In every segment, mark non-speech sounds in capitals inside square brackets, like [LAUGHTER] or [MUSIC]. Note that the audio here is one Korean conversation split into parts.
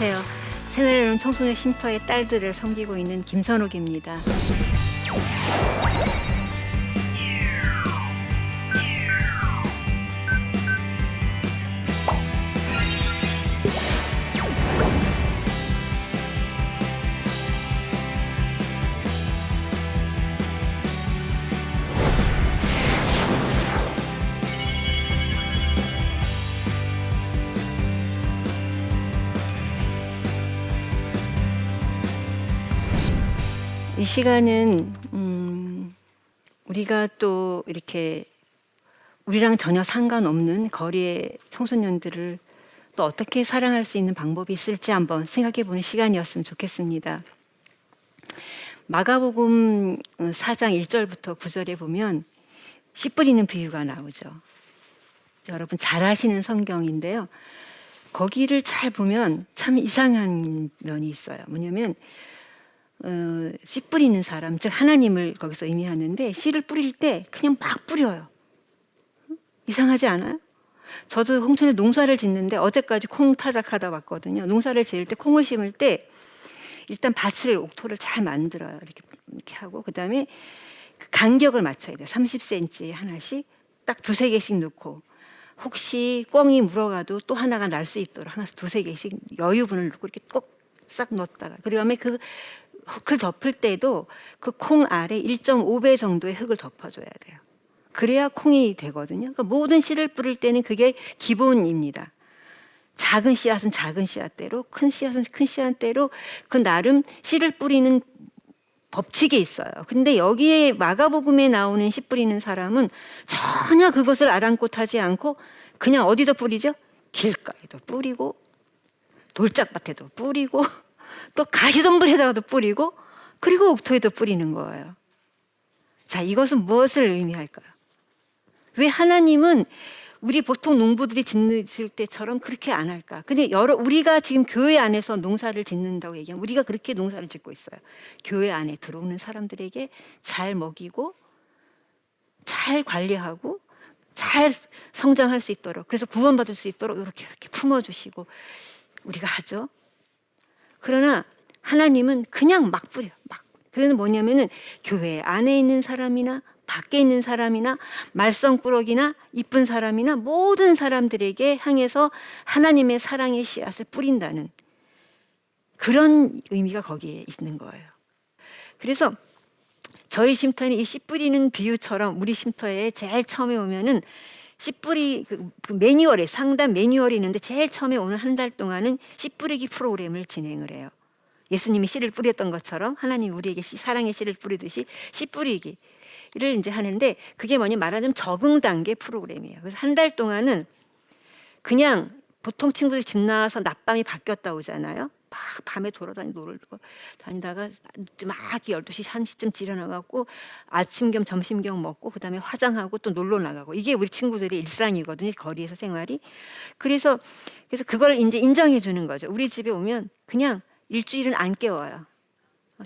안녕하세요. 새날에는 청소년 쉼터의 딸들을 섬기고 있는 김선욱입니다. 이 시간은 음, 우리가 또 이렇게 우리랑 전혀 상관없는 거리의 청소년들을 또 어떻게 사랑할 수 있는 방법이 있을지 한번 생각해 보는 시간이었으면 좋겠습니다. 마가복음 4장 1절부터 9절에 보면 씨 뿌리는 비유가 나오죠. 여러분 잘 아시는 성경인데요. 거기를 잘 보면 참 이상한 면이 있어요. 뭐냐면 어, 씨 뿌리는 사람, 즉 하나님을 거기서 의미하는데 씨를 뿌릴 때 그냥 막 뿌려요. 이상하지 않아요? 저도 홍천에 농사를 짓는데 어제까지 콩 타작하다 왔거든요. 농사를 지을 때 콩을 심을 때 일단 밭을 옥토를 잘 만들어요. 이렇게 이렇게 하고 그다음에 그 간격을 맞춰야 돼요. 30cm 하나씩 딱 두세 개씩 넣고 혹시 꿩이 물어가도 또 하나가 날 수 있도록 하나 두세 개씩 여유분을 넣고 이렇게 꼭 싹 넣었다가 그다음에 그 흙을 덮을 때도 그 콩 아래 1.5배 정도의 흙을 덮어줘야 돼요. 그래야 콩이 되거든요. 그러니까 모든 씨를 뿌릴 때는 그게 기본입니다. 작은 씨앗은 작은 씨앗대로, 큰 씨앗은 큰 씨앗대로 그 나름 씨를 뿌리는 법칙이 있어요. 근데 여기에 마가복음에 나오는 씨 뿌리는 사람은 전혀 그것을 아랑곳하지 않고 그냥 어디서 뿌리죠? 길가에도 뿌리고 돌짝밭에도 뿌리고 [LAUGHS] 또 가시덤불에다가도 뿌리고 그리고 옥토에도 뿌리는 거예요. 자, 이것은 무엇을 의미할까요? 왜 하나님은 우리 보통 농부들이 짓는 때처럼 그렇게 안 할까? 근데 여러 우리가 지금 교회 안에서 농사를 짓는다고 얘기하면 우리가 그렇게 농사를 짓고 있어요. 교회 안에 들어오는 사람들에게 잘 먹이고 잘 관리하고 잘 성장할 수 있도록 그래서 구원받을 수 있도록 이렇게 이렇게 품어주시고 우리가 하죠. 그러나 하나님은 그냥 막 뿌려 막. 그는 뭐냐면은 교회 안에 있는 사람이나 밖에 있는 사람이나 말썽꾸러기나 이쁜 사람이나 모든 사람들에게 향해서 하나님의 사랑의 씨앗을 뿌린다는 그런 의미가 거기에 있는 거예요. 그래서 저희 쉼터는 이 씨 뿌리는 비유처럼 우리 쉼터에 제일 처음에 오면은 씨 뿌리 그, 그 매뉴얼에 상담 매뉴얼이 있는데 제일 처음에 오는 한달 동안은 씨 뿌리기 프로그램을 진행을 해요. 예수님이 씨를 뿌렸던 것처럼 하나님 우리에게 씨, 사랑의 씨를 뿌리듯이 씨 뿌리기. 를 이제 하는데 그게 뭐냐 말하자면 적응 단계 프로그램이에요. 그래서 한 달 동안은 그냥 보통 친구들이 집 나와서 낮밤이 바뀌었다 오잖아요. 막 밤에 돌아다니 놀고 다니다가 막 12시 1시쯤 일어나갖고 아침 겸 점심 겸 먹고 그다음에 화장하고 또 놀러 나가고 이게 우리 친구들의 일상이거든요. 거리에서 생활이. 그래서 그래서 그걸 이제 인정해 주는 거죠. 우리 집에 오면 그냥 일주일은 안 깨워요.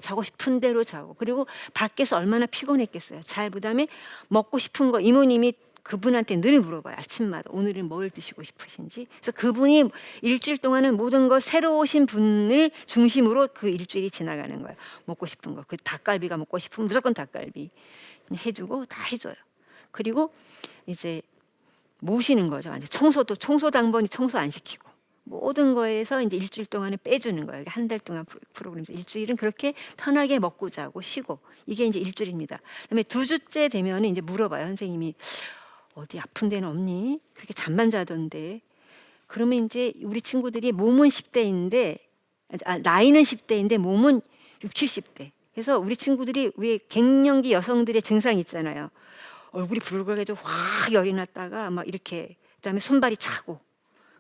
자고 싶은 대로 자고 그리고 밖에서 얼마나 피곤했겠어요. 잘 그다음에 먹고 싶은 거 이모님이 그분한테 늘 물어봐요. 아침마다 오늘은 뭘 드시고 싶으신지. 그래서 그분이 일주일 동안은 모든 거 새로 오신 분을 중심으로 그 일주일이 지나가는 거예요. 먹고 싶은 거. 그 닭갈비가 먹고 싶으면 무조건 닭갈비 해주고 다 해줘요. 그리고 이제 모시는 거죠. 이제 청소도 청소 당번이 청소 안 시키고 모든 거에서 이제 일주일 동안은 빼주는 거예요. 한 달 동안 프로그램에서 일주일은 그렇게 편하게 먹고 자고 쉬고 이게 이제 일주일입니다. 그다음에 두 주째 되면은 이제 물어봐요. 선생님이 어디 아픈 데는 없니? 그렇게 잠만 자던데. 그러면 이제 우리 친구들이 몸은 10대인데 아, 나이는 10대인데 몸은 6, 70대. 그래서 우리 친구들이 왜 갱년기 여성들의 증상 있잖아요. 얼굴이 붉어가지고 확 열이 났다가 막 이렇게 그다음에 손발이 차고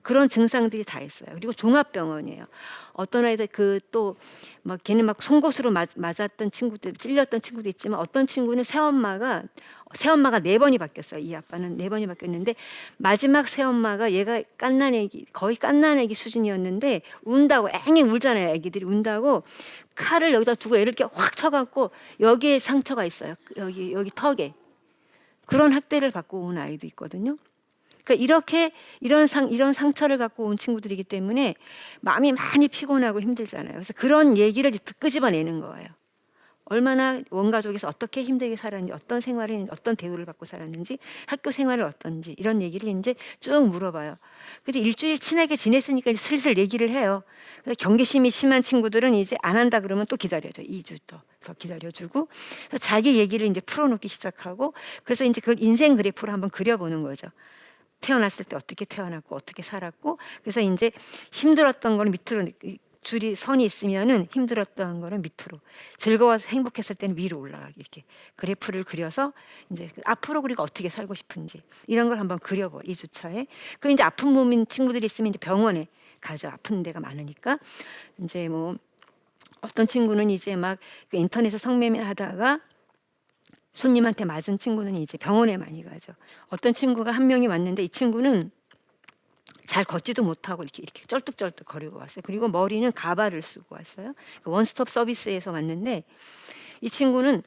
그런 증상들이 다 있어요. 그리고 종합병원이에요. 어떤 아이들 그 또 막 걔는 막 송곳으로 맞, 맞았던 친구들, 찔렸던 친구도 있지만 어떤 친구는 새엄마가 새엄마가 네 번이 바뀌었어요. 이 아빠는 네 번이 바뀌었는데 마지막 새엄마가 얘가 깐난 애기 거의 깐난 애기 수준이었는데 운다고 앵앵 울잖아요. 애기들이 운다고 칼을 여기다 두고 애를 이렇게 확 쳐갖고 여기에 상처가 있어요. 여기 여기 턱에 그런 학대를 받고 온 아이도 있거든요. 그러니까 이렇게 이런 상 이런 상처를 갖고 온 친구들이기 때문에 마음이 많이 피곤하고 힘들잖아요. 그래서 그런 얘기를 끄집어내는 거예요. 얼마나 원가족에서 어떻게 힘들게 살았는지, 어떤 생활을, 어떤 대우를 받고 살았는지, 학교 생활을 어떤지 이런 얘기를 이제 쭉 물어봐요. 그래서 일주일 친하게 지냈으니까 이제 슬슬 얘기를 해요. 그래서 경계심이 심한 친구들은 이제 안 한다 그러면 또 기다려줘. 2주 더, 더 기다려주고. 자기 얘기를 이제 풀어놓기 시작하고 그래서 이제 그걸 인생 그래프로 한번 그려보는 거죠. 태어났을 때 어떻게 태어났고 어떻게 살았고. 그래서 이제 힘들었던 거는 밑으로 줄이 선이 있으면은 힘들었던 거는 밑으로. 즐거워서 행복했을 때는 위로 올라가기. 이렇게 그래프를 그려서 이제 그 앞으로 그리고 어떻게 살고 싶은지 이런 걸 한번 그려봐 이 주차에. 그 이제 아픈 몸인 친구들이 있으면 이제 병원에 가죠. 아픈 데가 많으니까. 이제 뭐 어떤 친구는 이제 막그 인터넷에 성매매 하다가 손님한테 맞은 친구는 이제 병원에 많이 가죠. 어떤 친구가 한 명이 왔는데 이 친구는 잘 걷지도 못하고 이렇게 이렇게 쩔뚝쩔뚝 거리고 왔어요. 그리고 머리는 가발을 쓰고 왔어요. 그 원스톱 서비스에서 왔는데 이 친구는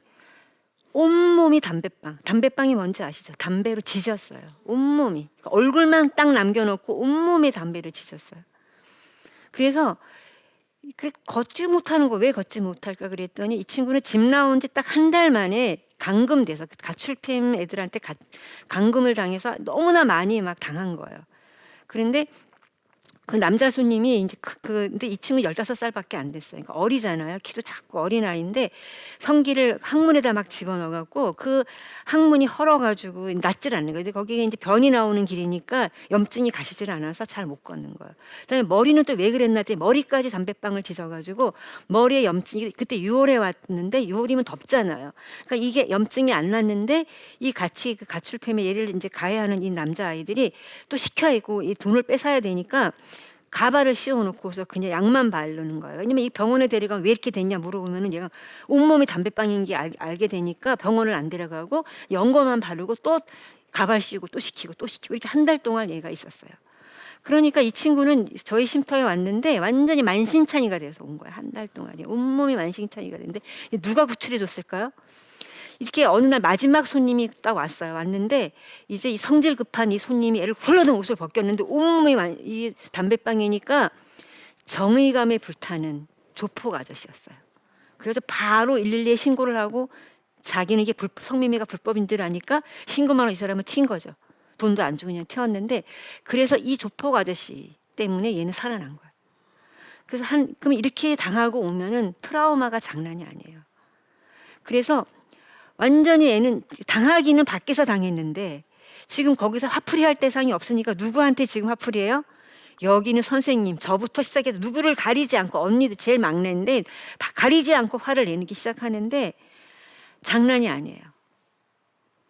온몸이 담배빵. 담배빵이 뭔지 아시죠? 담배로 지졌어요. 온몸이. 그러니까 얼굴만 딱 남겨놓고 온몸에 담배를 지졌어요. 그래서 그 걷지 못하는 거 왜 걷지 못할까 그랬더니 이 친구는 집 나온 지 딱 한 달 만에 감금돼서 그 가출팸 애들한테 가, 감금을 당해서 너무나 많이 막 당한 거예요. 그런데 그 남자 손님이 이제 그, 그 근데 이 친구 15살밖에 안 됐어요. 그러니까 어리잖아요. 키도 작고 어린 아이인데 성기를 항문에다 막 집어넣어 갖고 그 항문이 헐어 가지고 낫질 않는 거예요. 근데 거기에 이제 변이 나오는 길이니까 염증이 가시질 않아서 잘 못 걷는 거예요. 그다음에 머리는 또 왜 그랬나 했더니 머리까지 담배빵을 지져 가지고 머리에 염증이 그때 6월에 왔는데 6월이면 덥잖아요. 그러니까 이게 염증이 안 났는데 이 같이 그 가출팸에 얘를 이제 가해하는 이 남자 아이들이 또 시켜야 있고 이 돈을 뺏어야 되니까 가발을 씌워놓고서 그냥 약만 바르는 거예요. 왜냐면 이 병원에 데려가면 왜 이렇게 됐냐 물어보면은 얘가 온몸이 담배빵인 게 알, 알게 되니까 병원을 안 데려가고 연고만 바르고 또 가발 씌우고 또 시키고 또 시키고 이렇게 한 달 동안 얘가 있었어요. 그러니까 이 친구는 저희 쉼터에 왔는데 완전히 만신창이가 돼서 온 거야 한달 동안이 온몸이 만신창이가 됐는데 누가 구출해 줬을까요? 이렇게 어느 날 마지막 손님이 딱 왔어요. 왔는데 이제 이 성질 급한 이 손님이 애를 굴러든 옷을 벗겼는데 온몸이 완- 이 담배빵이니까 정의감에 불타는 조폭 아저씨였어요. 그래서 바로 112에 신고를 하고 자기는 이게 불, 성매매가 불법인 줄 아니까 신고만 하고 이 사람은 튄 거죠. 돈도 안 주고 그냥 튀었는데 그래서 이 조폭 아저씨 때문에 얘는 살아난 거예요. 그래서 한 그럼 이렇게 당하고 오면은 트라우마가 장난이 아니에요. 그래서 완전히 애는 당하기는 밖에서 당했는데 지금 거기서 화풀이 할 대상이 없으니까 누구한테 지금 화풀이해요? 여기는 선생님 저부터 시작해서 누구를 가리지 않고 언니도 제일 막내인데 바- 가리지 않고 화를 내기 시작하는데 장난이 아니에요.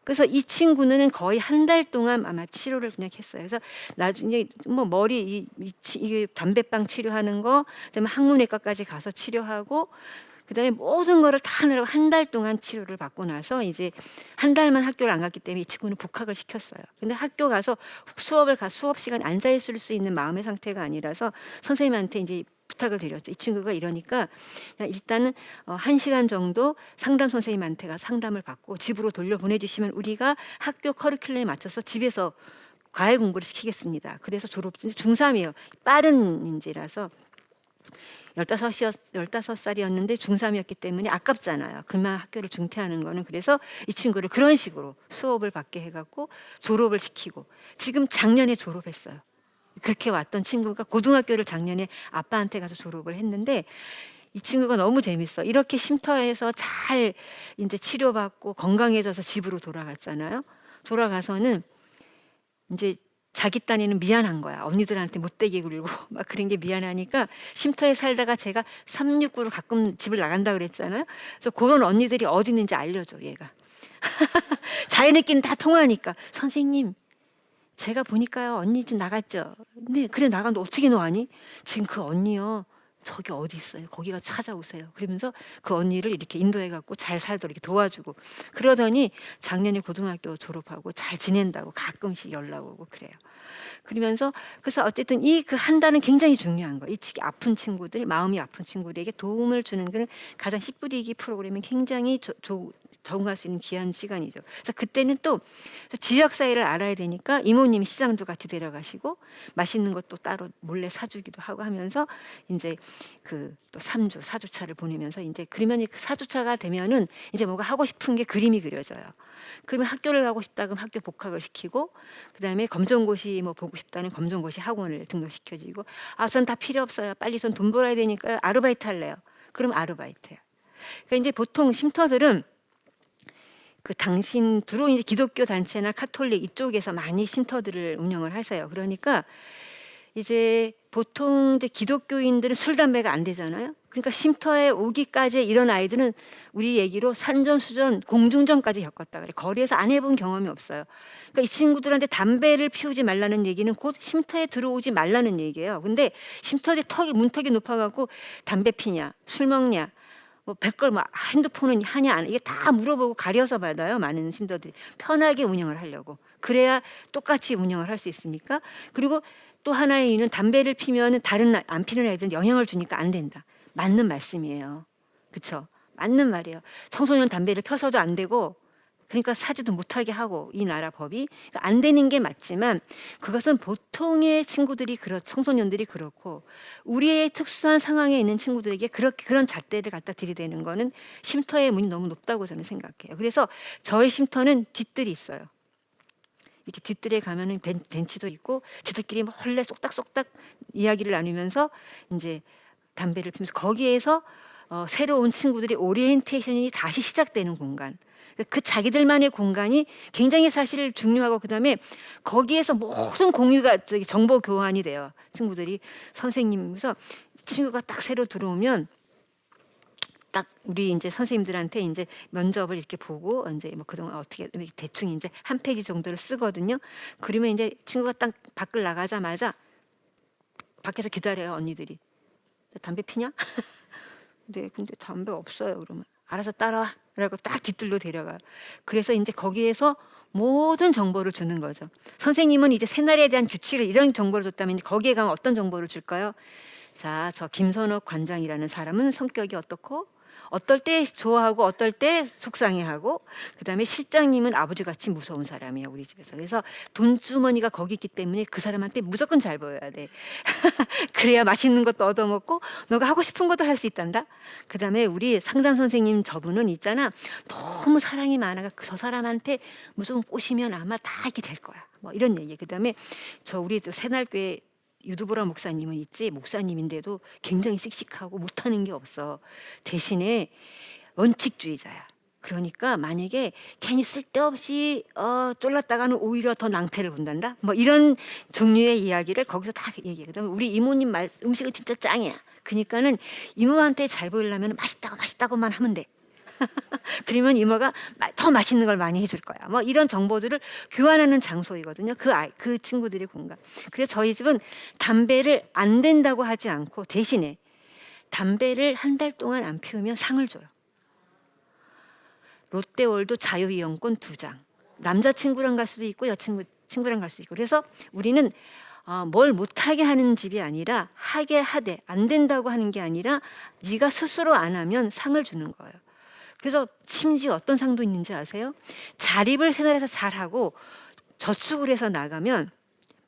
그래서 이 친구는 거의 한 달 동안 아마 치료를 그냥 했어요. 그래서 나중에 뭐 머리 이, 이, 치- 이 담배빵 치료하는 거, 그다음에 항문외과까지 가서 치료하고 그다음에 모든 거를 다 하느라고 한 달 동안 치료를 받고 나서 이제 한 달만 학교를 안 갔기 때문에 이 친구는 복학을 시켰어요. 근데 학교 가서 수업을 가 수업 시간 앉아 있을 수 있는 마음의 상태가 아니라서 선생님한테 이제 부탁을 드렸죠. 이 친구가 이러니까 그냥 일단은 어, 한 시간 정도 상담 선생님한테 가 상담을 받고 집으로 돌려 보내주시면 우리가 학교 커리큘럼에 맞춰서 집에서 과외 공부를 시키겠습니다. 그래서 졸업 중3이에요. 빠른 인지라서 15이었, 15살이었는데 중3이었기 때문에 아깝잖아요. 그만 학교를 중퇴하는 거는. 그래서 이 친구를 그런 식으로 수업을 받게 해갖고 졸업을 시키고 지금 작년에 졸업했어요. 그렇게 왔던 친구가 고등학교를 작년에 아빠한테 가서 졸업을 했는데 이 친구가 너무 재밌어. 이렇게 쉼터에서 잘 이제 치료받고 건강해져서 집으로 돌아갔잖아요. 돌아가서는 이제 자기 딴에는 미안한 거야. 언니들한테 못되게 굴고 [LAUGHS] 막 그런 게 미안하니까 쉼터에 살다가 제가 369로 가끔 집을 나간다 그랬잖아요. 그래서 그런 언니들이 어디 있는지 알려줘 얘가. [LAUGHS] 자기네끼리는 다 통하니까 선생님 제가 보니까요 언니 집 나갔죠. 근데 그래 나갔는데 어떻게 너하니? 지금 그 언니요 저기 어디 있어요. 거기가 찾아오세요. 그러면서 그 언니를 이렇게 인도해 갖고 잘 살도록 이렇게 도와주고 그러더니 작년에 고등학교 졸업하고 잘 지낸다고 가끔씩 연락 오고 그래요. 그러면서 그래서 어쨌든 이 그한 달은 굉장히 중요한 거예요. 이 치- 아픈 친구들, 마음이 아픈 친구들에게 도움을 주는 그런 가장 씨 뿌리기 프로그램이 굉장히 조, 조- 적응할 수 있는 귀한 시간이죠. 그래서 그때는 또 지역 사회를 알아야 되니까 이모님이 시장도 같이 데려가시고 맛있는 것도 따로 몰래 사주기도 하고 하면서 이제 그 또 3주, 4주차를 보내면서 이제 그러면 그 4주차가 되면은 이제 뭐가 하고 싶은 게 그림이 그려져요. 그러면 학교를 가고 싶다 그러면 학교 복학을 시키고 그다음에 검정고시 뭐 보고 싶다는 검정고시 학원을 등록시켜주고 아 전 다 필요 없어요. 빨리 전 돈 벌어야 되니까 아르바이트 할래요. 그럼 아르바이트야. 그러니까 이제 보통 쉼터들은 그 당신 주로 이제 기독교 단체나 카톨릭 이쪽에서 많이 쉼터들을 운영을 하세요. 그러니까 이제 보통 이제 기독교인들은 술 담배가 안 되잖아요. 그러니까 쉼터에 오기까지 이런 아이들은 우리 얘기로 산전수전 공중전까지 겪었다 그래. 거리에서 안 해본 경험이 없어요. 그러니까 이 친구들한테 담배를 피우지 말라는 얘기는 곧 쉼터에 들어오지 말라는 얘기예요. 근데 쉼터에 턱이 문턱이 높아갖고 담배 피냐, 술 먹냐, 뭐 별걸 막 핸드폰은 하냐 안 이게 다 물어보고 가려서 받아요 많은 쉼터들이. 편하게 운영을 하려고. 그래야 똑같이 운영을 할 수 있으니까. 그리고 또 하나의 이유는 담배를 피면 다른 나- 안 피는 애들은 영향을 주니까 안 된다. 맞는 말씀이에요. 그쵸? 맞는 말이에요. 청소년 담배를 펴서도 안 되고 그러니까 사지도 못하게 하고 이 나라 법이 그러니까 안 되는 게 맞지만 그것은 보통의 친구들이 그렇 청소년들이 그렇고 우리의 특수한 상황에 있는 친구들에게 그렇게 그런 잣대를 갖다 들이대는 거는 쉼터의 문이 너무 높다고 저는 생각해요. 그래서 저의 쉼터는 뒷뜰이 있어요. 이렇게 뒷뜰에 가면은 벤, 벤치도 있고 지들끼리 몰래 쏙닥쏙닥 이야기를 나누면서 이제 담배를 피면서 거기에서 어, 새로운 친구들이 오리엔테이션이 다시 시작되는 공간. 그 자기들만의 공간이 굉장히 사실 중요하고 그다음에 거기에서 모든 공유가 저기 정보 교환이 돼요. 친구들이 선생님에서 친구가 딱 새로 들어오면 딱 우리 이제 선생님들한테 이제 면접을 이렇게 보고 이제 뭐 그동안 어떻게 대충 이제 한 페이지 정도를 쓰거든요. 그러면 이제 친구가 딱 밖을 나가자마자 밖에서 기다려요 언니들이 담배 피냐? [LAUGHS] 네, 근데 담배 없어요. 그러면 알아서 따라와. 라고 딱 뒤뜰로 데려가요. 그래서 이제 거기에서 모든 정보를 주는 거죠. 선생님은 이제 새날에 대한 규칙을 이런 정보를 줬다면 거기에 가면 어떤 정보를 줄까요? 자, 저 김선옥 관장이라는 사람은 성격이 어떻고 어떨 때 좋아하고 어떨 때 속상해하고 그다음에 실장님은 아버지 같이 무서운 사람이야 우리 집에서. 그래서 돈주머니가 거기 있기 때문에 그 사람한테 무조건 잘 보여야 돼. [LAUGHS] 그래야 맛있는 것도 얻어먹고 너가 하고 싶은 것도 할 수 있단다. 그다음에 우리 상담 선생님 저분은 있잖아. 너무 사랑이 많아가 저 사람한테 무조건 꼬시면 아마 다 이렇게 될 거야. 뭐 이런 얘기. 그다음에 저 우리 또 새날교회 유두보라 목사님은 있지 목사님인데도 굉장히 씩씩하고 못하는 게 없어 대신에 원칙주의자야. 그러니까 만약에 괜히 쓸데없이 어, 쫄랐다가는 오히려 더 낭패를 본단다. 뭐 이런 종류의 이야기를 거기서 다 얘기해. 그다음에 우리 이모님 말 음식은 진짜 짱이야. 그러니까는 이모한테 잘 보이려면 맛있다고 맛있다고만 하면 돼. [LAUGHS] 그러면 이모가 마- 더 맛있는 걸 많이 해줄 거야. 뭐 이런 정보들을 교환하는 장소이거든요. 그 아이, 그 친구들의 공간. 그래서 저희 집은 담배를 안 된다고 하지 않고 대신에 담배를 한 달 동안 안 피우면 상을 줘요. 롯데월드 자유이용권 두 장. 남자친구랑 갈 수도 있고 여친구 친구랑 갈 수도 있고. 그래서 우리는 어, 뭘 못하게 하는 집이 아니라 하게 하되 안 된다고 하는 게 아니라 네가 스스로 안 하면 상을 주는 거예요. 그래서 심지어 어떤 상도 있는지 아세요? 자립을 새날에서 잘하고 저축을 해서 나가면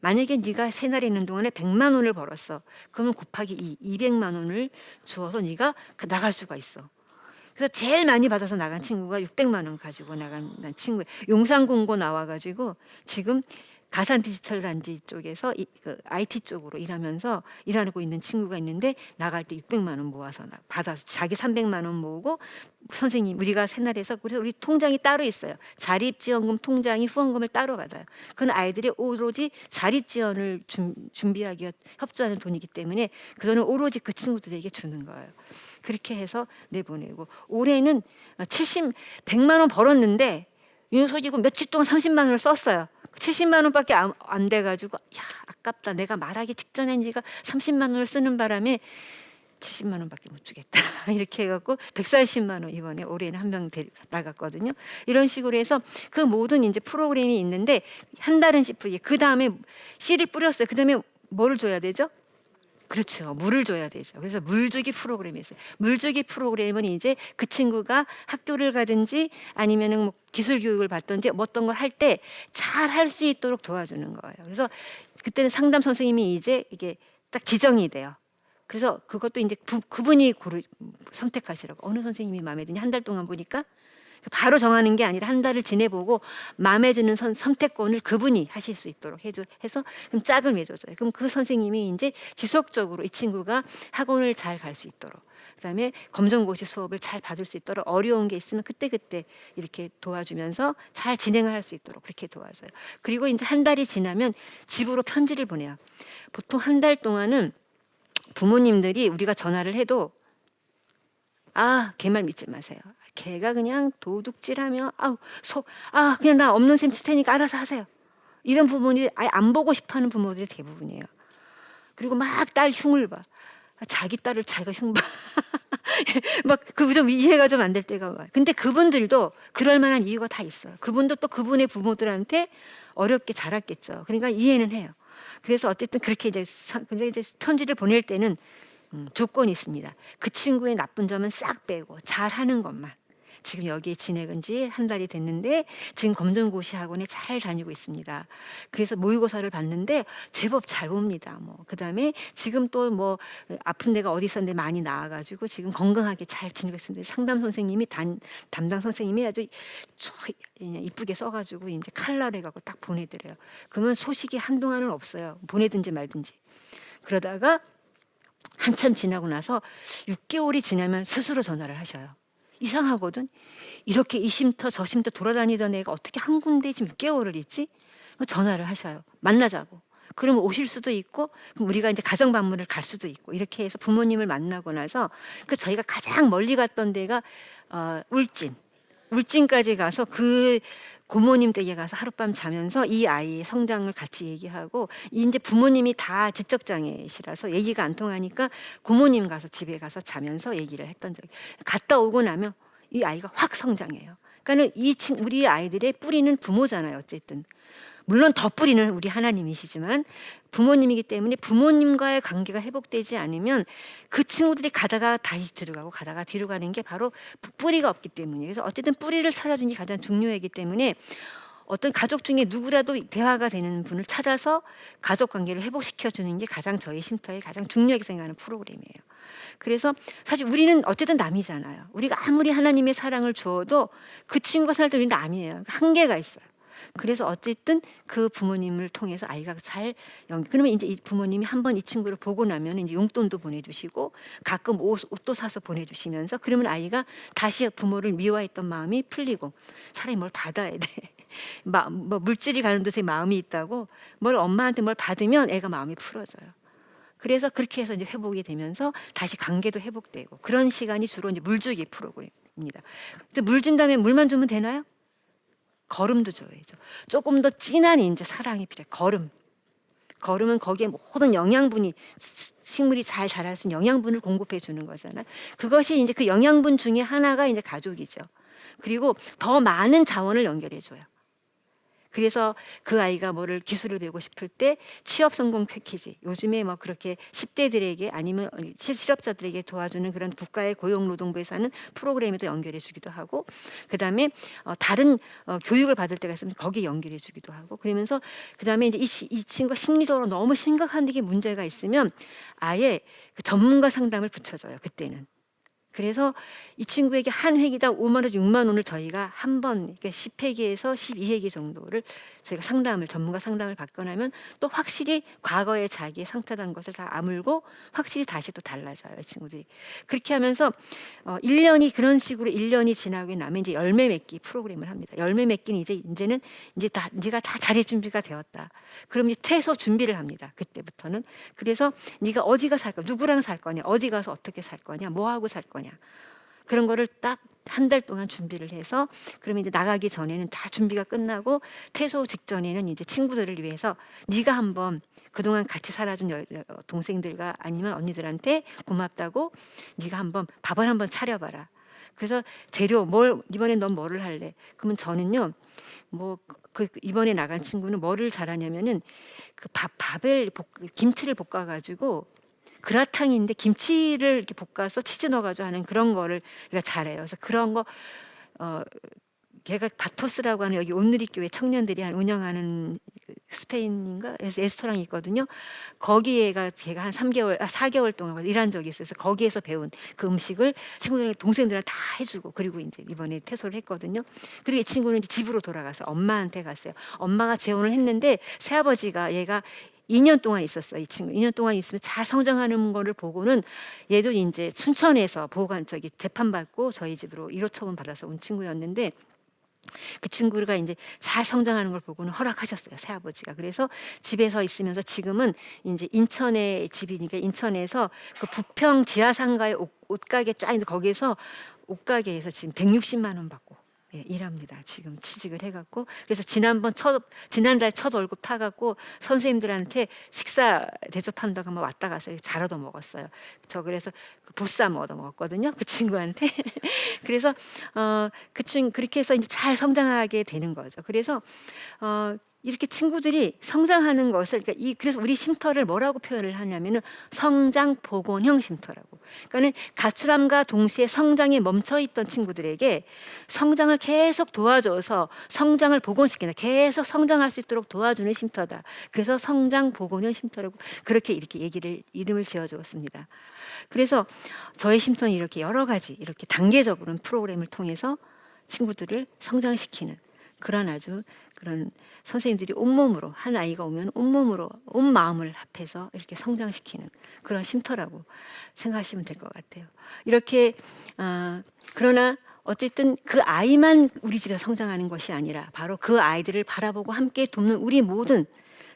만약에 네가 새날에 있는 동안에 100만 원을 벌었어. 그러면 곱하기 2, 200만 원을 주어서 네가 그 나갈 수가 있어. 그래서 제일 많이 받아서 나간 친구가 600만 원 가지고 나간 난 친구. 용산 공고 나와 가지고 지금 가산 디지털 단지 쪽에서 이, 그 IT 쪽으로 일하면서 일하고 있는 친구가 있는데 나갈 때 600만 원 모아서 나, 받아서 자기 300만 원 모으고 선생님 우리가 새날에서 그래서 우리 통장이 따로 있어요. 자립 지원금 통장이 후원금을 따로 받아요. 그건 아이들이 오로지 자립 지원을 준, 준비하기 위해 협조하는 돈이기 때문에 그 돈은 오로지 그 친구들에게 주는 거예요. 그렇게 해서 내보내고 올해는 70, 100만 원 벌었는데 윤석이고 며칠 동안 30만 원을 썼어요. 70만 원밖에 안, 안 돼 가지고 야 아깝다. 내가 말하기 직전에 지가 30만 원을 쓰는 바람에 70만 원밖에 못 주겠다. [LAUGHS] 이렇게 해 갖고 140만 원 이번에 올해는 한 명 나갔거든요. 이런 식으로 해서 그 모든 이제 프로그램이 있는데 한 달은 씨프리 그 다음에 씨를 뿌렸어요. 그 다음에 뭐를 줘야 되죠? 그렇죠. 물을 줘야 되죠. 그래서 물주기 프로그램이 있어요. 물주기 프로그램은 이제 그 친구가 학교를 가든지 아니면은 뭐 기술 교육을 받든지 뭐 어떤 걸 할 때 잘 할 수 있도록 도와주는 거예요. 그래서 그때는 상담 선생님이 이제 이게 딱 지정이 돼요. 그래서 그것도 이제 그, 그분이 고르 선택하시라고 어느 선생님이 마음에 드냐 한 달 동안 보니까 바로 정하는 게 아니라 한 달을 지내보고 마음에 드는 선, 선택권을 그분이 하실 수 있도록 해줘 해서 그럼 짝을 맺어줘요. 그럼 그 선생님이 이제 지속적으로 이 친구가 학원을 잘 갈 수 있도록 그다음에 검정고시 수업을 잘 받을 수 있도록 어려운 게 있으면 그때 그때 이렇게 도와주면서 잘 진행을 할 수 있도록 그렇게 도와줘요. 그리고 이제 한 달이 지나면 집으로 편지를 보내요. 보통 한 달 동안은 부모님들이 우리가 전화를 해도 아, 걔말 믿지 마세요. 걔가 그냥 도둑질하며 아우 속아 그냥 나 없는 셈 칠 테니까 알아서 하세요. 이런 부모들이 아예 안 보고 싶어하는 부모들이 대부분이에요. 그리고 막 딸 흉을 봐. 자기 딸을 자기가 흉 봐. [LAUGHS] 막 그 좀 이해가 좀 안 될 때가 와. 근데 그분들도 그럴 만한 이유가 다 있어요. 그분도 또 그분의 부모들한테 어렵게 자랐겠죠. 그러니까 이해는 해요. 그래서 어쨌든 그렇게 이제 사- 근데 이제 편지를 보낼 때는 음, 조건이 있습니다. 그 친구의 나쁜 점은 싹 빼고 잘하는 것만. 지금 여기에 지내은 지한 달이 됐는데 지금 검정고시 학원에 잘 다니고 있습니다. 그래서 모의고사를 봤는데 제법 잘 봅니다. 뭐 그다음에 지금 또 뭐 아픈 데가 어디 있었는데 많이 나아가지고 지금 건강하게 잘 지내고 있습니다. 상담 선생님이 단, 담당 선생님이 아주 이쁘게 써가지고 이제 칼라를 해갖고 딱 보내드려요. 그러면 소식이 한동안은 없어요. 보내든지 말든지. 그러다가 한참 지나고 나서 6개월이 지나면 스스로 전화를 하셔요. 이상하거든. 이렇게 이 쉼터 저 쉼터 돌아다니던 애가 어떻게 한 군데 지금 6개월을 있지? 전화를 하셔요. 만나자고. 그러면 오실 수도 있고, 우리가 이제 가정 방문을 갈 수도 있고 이렇게 해서 부모님을 만나고 나서 그 저희가 가장 멀리 갔던 데가 어, 울진. 울진까지 가서 그 고모님 댁에 가서 하룻밤 자면서 이 아이의 성장을 같이 얘기하고 이제 부모님이 다 지적 장애시라서 얘기가 안 통하니까 고모님 가서 집에 가서 자면서 얘기를 했던 적이 갔다 오고 나면 이 아이가 확 성장해요. 그러니까는 이 친 우리 아이들의 뿌리는 부모잖아요. 어쨌든 물론 더 뿌리는 우리 하나님이시지만 부모님이기 때문에 부모님과의 관계가 회복되지 않으면 그 친구들이 가다가 다시 뒤로 가고 가다가 뒤로 가는 게 바로 뿌리가 없기 때문이에요. 그래서 어쨌든 뿌리를 찾아주는 게 가장 중요하기 때문에 어떤 가족 중에 누구라도 대화가 되는 분을 찾아서 가족 관계를 회복시켜 주는 게 가장 저희 쉼터의 가장 중요하게 생각하는 프로그램이에요. 그래서 사실 우리는 어쨌든 남이잖아요. 우리가 아무리 하나님의 사랑을 주어도 그 친구가 살때 우리 남이에요. 한계가 있어요. 그래서 어쨌든 그 부모님을 통해서 아이가 잘 연. 그러면 이제 이 부모님이 한 번 이 친구를 보고 나면 이제 용돈도 보내주시고 가끔 옷, 옷도 사서 보내주시면서 그러면 아이가 다시 부모를 미워했던 마음이 풀리고 차라리 뭘 받아야 돼. [LAUGHS] 마, 뭐 물질이 가는 데서 마음이 있다고 뭘 엄마한테 뭘 받으면 애가 마음이 풀어져요. 그래서 그렇게 해서 이제 회복이 되면서 다시 관계도 회복되고 그런 시간이 주로 이제 물주기 프로그램입니다. 근데 물준 다음에 물만 주면 되나요? 걸음도 줘야죠. 조금 더 진한 이제 사랑이 필요해. 걸음. 걸음은 거기에 모든 영양분이 식물이 잘 자랄 수 있는 영양분을 공급해 주는 거잖아요. 그것이 이제 그 영양분 중에 하나가 이제 가족이죠. 그리고 더 많은 자원을 연결해 줘요. 그래서 그 아이가 뭐를 기술을 배우고 싶을 때 취업 성공 패키지 요즘에 뭐 그렇게 10대들에게 아니면 실- 실업자들에게 도와주는 그런 국가의 고용노동부에서 하는 프로그램에도 연결해 주기도 하고 그다음에 어, 다른 어, 교육을 받을 때가 있으면 거기에 연결해 주기도 하고 그러면서 그다음에 이제 이, 시- 이 친구가 심리적으로 너무 심각한 게 문제가 있으면 아예 그 전문가 상담을 붙여줘요 그때는 그래서 이 친구에게 한 회기당 5만 원에서 6만 원을 저희가 한 번, 그러니까 10회기에서 12회기 정도를 저희가 상담을 전문가 상담을 받고 나면 또 확실히 과거에 자기의 상처된 것을 다 아물고 확실히 다시 또 달라져요, 이 친구들이. 그렇게 하면서 어 1년이 그런 식으로 1년이 지나고 나면 이제 열매 맺기 프로그램을 합니다. 열매 맺기는 이제 이제는 이제 다 네가 다 자립 준비가 되었다. 그럼 이제 퇴소 준비를 합니다. 그때부터는. 그래서 네가 어디가 살 거냐, 누구랑 살 거냐, 어디 가서 어떻게 살 거냐, 뭐 하고 살 거냐. 그런 거를 딱 한 달 동안 준비를 해서 그러면 이제 나가기 전에는 다 준비가 끝나고 퇴소 직전에는 이제 친구들을 위해서 네가 한번 그동안 같이 살아준 여, 여- 동생들과 아니면 언니들한테 고맙다고 네가 한번 밥을 한번 차려봐라. 그래서 재료 뭘 이번에 넌 뭐를 할래? 그러면 저는요 뭐 그 이번에 나간 친구는 뭐를 잘하냐면은 그 밥 밥을 볶, 김치를 볶아 가지고 그라탕인데 김치를 이렇게 볶아서 치즈 넣어가지고 하는 그런 거를 우리가 잘해요. 그래서 그런 거 어, 걔가 바토스라고 하는 여기 온누리교회 청년들이 한 운영하는 그 스페인인가 에서 레스토랑이 있거든요. 거기에가 걔가 한 3개월, 아 4개월 동안 일한 적이 있어서 거기에서 배운 그 음식을 친구들 동생들한테 다 해주고 그리고 이제 이번에 퇴소를 했거든요. 그리고 이 친구는 이제 집으로 돌아가서 엄마한테 갔어요. 엄마가 재혼을 했는데 새아버지가 얘가 2년 동안 있었어요. 이 친구 2년 동안 있으면 잘 성장하는 거를 보고는 얘도 이제 춘천에서 보관 저기 재판 받고 저희 집으로 1호 처분 받아서 온 친구였는데 그 친구가 이제 잘 성장하는 걸 보고는 허락하셨어요 새아버지가 그래서 집에서 있으면서 지금은 이제 인천에 집이니까 인천에서 그 부평 지하상가의 옷, 옷가게 쫙 있는데 거기에서 옷가게에서 지금 160만 원 받고 예, 일합니다. 지금 취직을 해갖고 그래서 지난번 첫 지난달 첫 월급 타갖고 선생님들한테 식사 대접한다고 하면 왔다 가서 잘 얻어 먹었어요. 저 그래서 그 보쌈 얻어 먹었거든요. 그 친구한테 [LAUGHS] 그래서 어그 친 그렇게 해서 이제 잘 성장하게 되는 거죠. 그래서 어 이렇게 친구들이 성장하는 것을 그러니까 이 그래서 우리 쉼터를 뭐라고 표현을 하냐면은 성장 복원형 쉼터라고. 그러니까는 가출함과 동시에 성장에 멈춰 있던 친구들에게 성장을 계속 도와줘서 성장을 복원시키는 계속 성장할 수 있도록 도와주는 쉼터다. 그래서 성장 복원형 쉼터라고 그렇게 이렇게 얘기를 이름을 지어 주었습니다. 그래서 저희 쉼터는 이렇게 여러 가지 이렇게 단계적으로 프로그램을 통해서 친구들을 성장시키는 그런 아주 그런 선생님들이 온몸으로 한 아이가 오면 온몸으로 온 마음을 합해서 이렇게 성장시키는 그런 쉼터라고 생각하시면 될 것 같아요. 이렇게 아 그러나 어쨌든 그 아이만 우리 집에서 성장하는 것이 아니라 바로 그 아이들을 바라보고 함께 돕는 우리 모든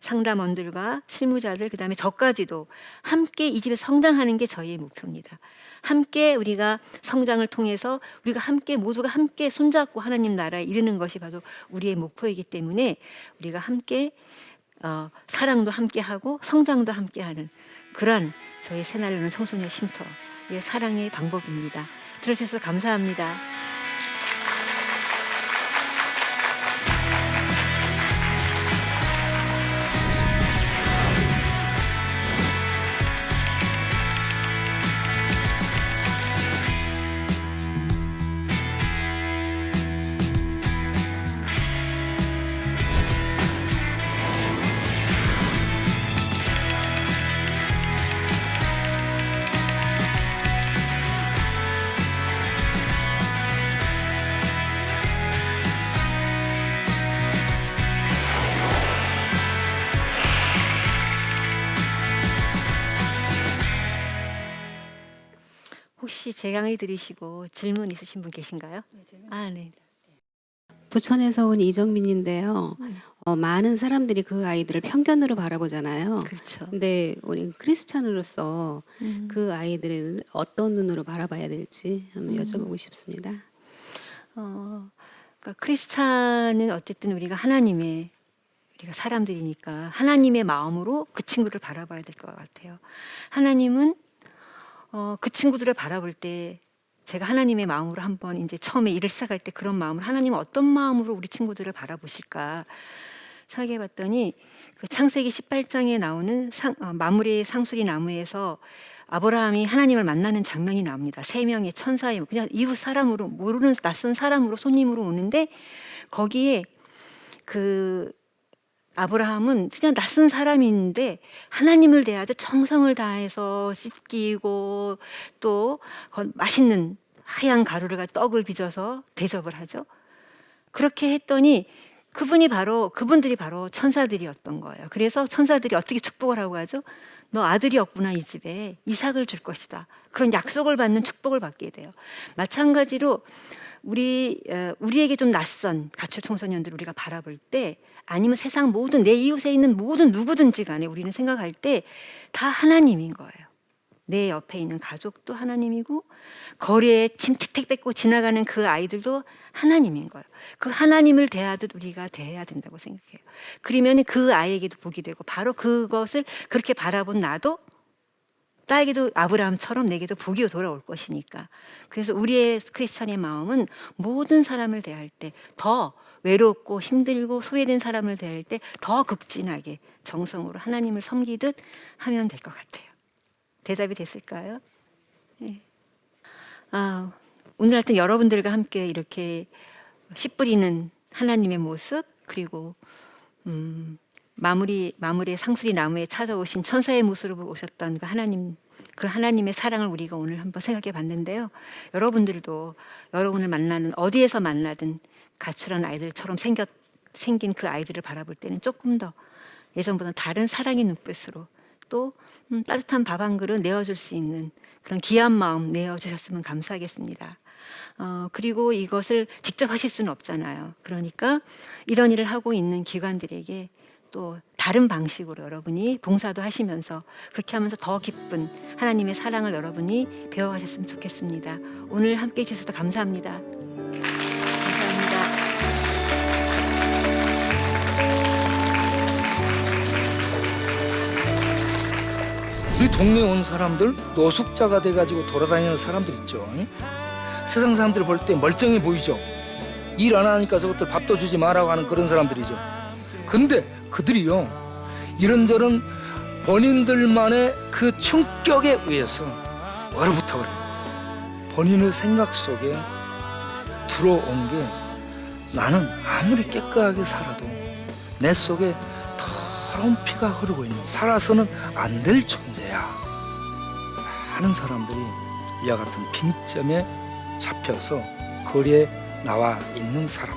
상담원들과 실무자들 그다음에 저까지도 함께 이 집에 성장하는 게 저희의 목표입니다. 함께 우리가 성장을 통해서 우리가 함께 모두가 함께 손잡고 하나님 나라에 이르는 것이 바로 우리의 목표이기 때문에 우리가 함께 어, 사랑도 함께 하고 성장도 함께 하는 그러한 저희 새날로는 청소년 쉼터의 사랑의 방법입니다. 들어주셔서 감사합니다. 혹시 제 강의 들으시고 질문 있으신 분 계신가요? 아, 네. 부천에서 온 이정민인데요. 어, 많은 사람들이 그 아이들을 편견으로 바라보잖아요. 그렇죠. 근데 우리 크리스찬으로서 음. 그 아이들을 어떤 눈으로 바라봐야 될지 한번 음. 여쭤보고 싶습니다. 어, 그러니까 크리스찬은 어쨌든 우리가 하나님의 우리가 사람들이니까 하나님의 마음으로 그 친구를 바라봐야 될 것 같아요. 하나님은 어, 그 친구들을 바라볼 때 제가 하나님의 마음으로 한번 이제 처음에 일을 시작할 때 그런 마음을 하나님은 어떤 마음으로 우리 친구들을 바라보실까 생각해 봤더니 그 창세기 18장에 나오는 상, 어, 마무리 상수리 나무에서 아브라함이 하나님을 만나는 장면이 나옵니다. 세 명의 천사의 그냥 이웃 사람으로 모르는 낯선 사람으로 손님으로 오는데 거기에 그 아브라함은 그냥 낯선 사람인데 하나님을 대하듯 정성을 다해서 씻기고 또 거- 맛있는 하얀 가루를 가지고 떡을 빚어서 대접을 하죠. 그렇게 했더니 그분이 바로 그분들이 바로 천사들이었던 거예요. 그래서 천사들이 어떻게 축복을 하고 하죠? 너 아들이 없구나 이 집에 이삭을 줄 것이다. 그런 약속을 받는 축복을 받게 돼요. 마찬가지로 우리 어, 우리에게 좀 낯선 가출 청소년들 우리가 바라볼 때 아니면 세상 모든 내 이웃에 있는 모든 누구든지 간에 우리는 생각할 때 다 하나님인 거예요. 내 옆에 있는 가족도 하나님이고 거리에 짐 택택 뺏고 지나가는 그 아이들도 하나님인 거예요. 그 하나님을 대하듯 우리가 대해야 된다고 생각해요. 그러면 그 아이에게도 복이 되고 바로 그것을 그렇게 바라본 나도 나에게도 아브라함처럼 내게도 복이 돌아올 것이니까. 그래서 우리의 크리스찬의 마음은 모든 사람을 대할 때 더 외롭고 힘들고 소외된 사람을 대할 때 더 극진하게 정성으로 하나님을 섬기듯 하면 될 것 같아요. 대답이 됐을까요? 예. 아, 오늘 하여튼 여러분들과 함께 이렇게 씨 뿌리는 하나님의 모습 그리고 음, 마무리 마무리의 상수리 나무에 찾아오신 천사의 모습으로 오셨던 그 하나님 그 하나님의 사랑을 우리가 오늘 한번 생각해 봤는데요. 여러분들도 여러분을 만나는 어디에서 만나든 가출한 아이들처럼 생겼 생긴 그 아이들을 바라볼 때는 조금 더 예전보다 다른 사랑의 눈빛으로 또 음, 따뜻한 밥 한 그릇 내어줄 수 있는 그런 귀한 마음 내어주셨으면 감사하겠습니다. 어, 그리고 이것을 직접 하실 수는 없잖아요. 그러니까 이런 일을 하고 있는 기관들에게 또 다른 방식으로 여러분이 봉사도 하시면서 그렇게 하면서 더 기쁜 하나님의 사랑을 여러분이 배워가셨으면 좋겠습니다. 오늘 함께 해주셔서 감사합니다. 감사합니다. 우리 동네에 온 사람들 노숙자가 돼가지고 돌아다니는 사람들 있죠. 응? 세상 사람들 볼 때 멀쩡해 보이죠. 일 안 하니까 저것들 밥도 주지 말라고 하는 그런 사람들이죠. 근데 그들이요 이런저런 본인들만의 그 충격에 의해서 얼어붙어. 본인의 생각 속에 들어온 게 나는 아무리 깨끗하게 살아도 내 속에 더러운 피가 흐르고 있는 살아서는 안 될 존재야. 많은 사람들이 이와 같은 빈점에 잡혀서 거리에 나와 있는 사람.